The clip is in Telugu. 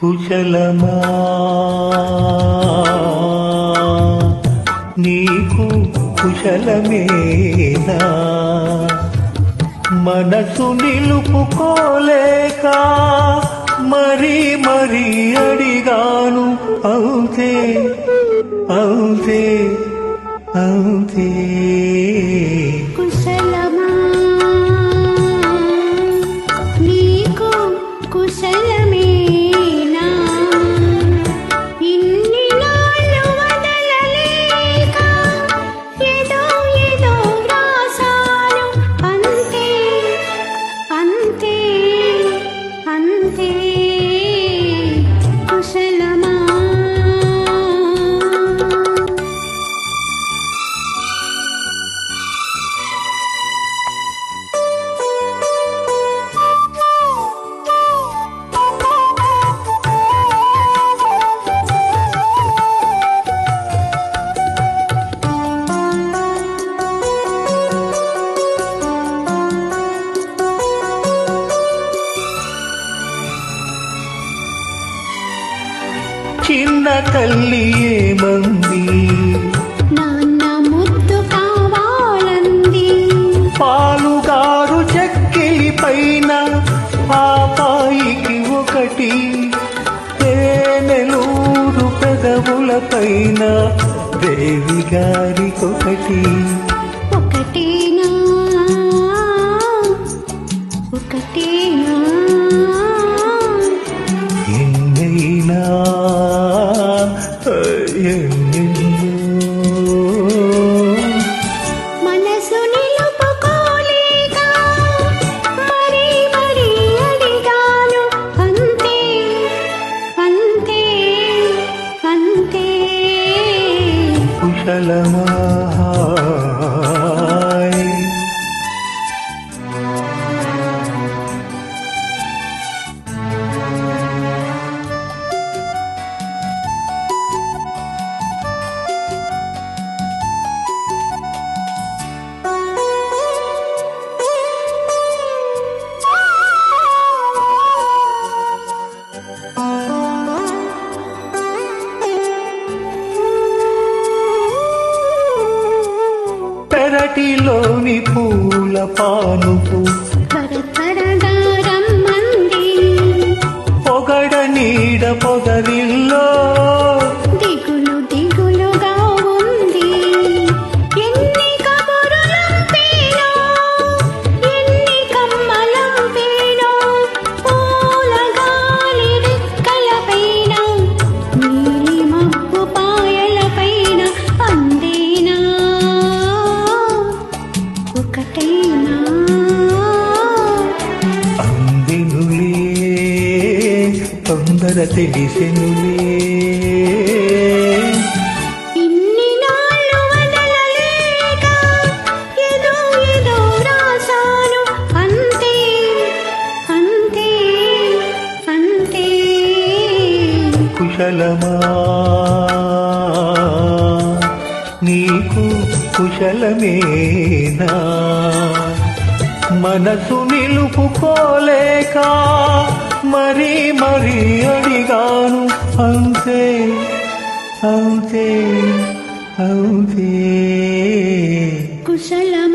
కుశలమా? నీకు కుశలమేనా? మనసు నిలుపుకోలేక మరీ మరీ అడిగాను అవుతే అవుతే అవుతే. చిన్న తల్లి ఏమంది? నాన్న ముద్దు కావాలంది. పాలుగారు చెక్కిలి పైన పాపాయికి ఒకటి తేనెలూరు పెదవుల పైన దేవి గారికొకటి. కుశలమా పెరటిలోని పూల పానుపు అంతే అంతే. కుశలమా? నీకు కుశలమేనా? మనసు నిలుపుకోలేక మరి మరి అడిగాను. అంతే అంతే అంతే. కుశలా